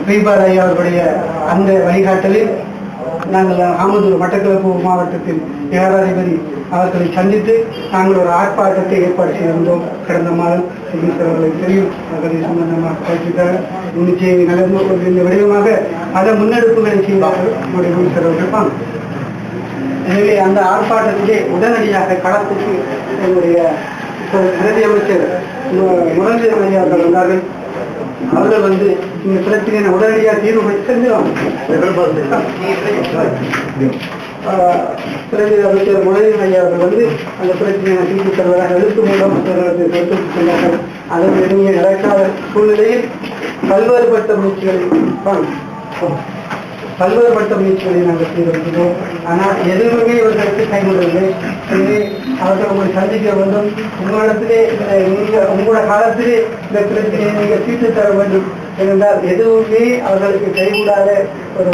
ஸ்ரீபால் ஐயா அவர்களுடைய அந்த வழிகாட்டலில் நாங்கள் ஆமதூர் மட்டக்களப்பு மாவட்டத்தின் ஏகாதிபதி அவர்களை சந்தித்து நாங்கள் ஒரு ஆர்ப்பாட்டத்தை ஏற்பாடு செய்திருந்தோம். கடந்த மாதம் சுதீஷ் அவர்களுக்கு தெரியும். அவர்களை சம்பந்தமாக பேசிட்டார். நிச்சயம் நடந்து கொண்டிருந்த விடயமாக பல முன்னெடுப்புகளை செய்தார்கள் நம்முடைய மினிஸ்டர் அவர்கள். எனவே அந்த ஆர்ப்பாட்டத்திலே உடனடியாக களத்துக்கு என்னுடைய பிரதி அமைச்சர் முரளிதரன் ஐயா அவர்கள் வந்தார்கள். அவர்கள் வந்து இந்த பிரச்சனையை உடனடியாக தீர்வு ஆஹ் பிரதி அமைச்சர் முரளிதரன் ஐயா அவர்கள் வந்து அந்த பிரச்சனையை தீர்வு தருவதாக எழுத்து மூலம் மற்றவர்களுக்கு கருத்து சொன்னார்கள் அதன் எதுவுமே நடக்காத சூழ்நிலையில் பல்வேறுபட்ட முயற்சிகளை வாங்க. பல்வேறுபட்ட முயற்சிகளை நாங்கள் செய்திருக்கிறோம். ஆனால் எதுவுமே இவர்களுக்கு எனவே அவர்கள் உங்களை சந்திக்க வேண்டும். உங்களிடத்திலே உங்களோட காலத்திலே இந்த பிரச்சனையை நீங்கள் தீர்த்து தர வேண்டும். ஏனென்றால் எதுவுமே அவர்களுக்கு கைகூடாத ஒரு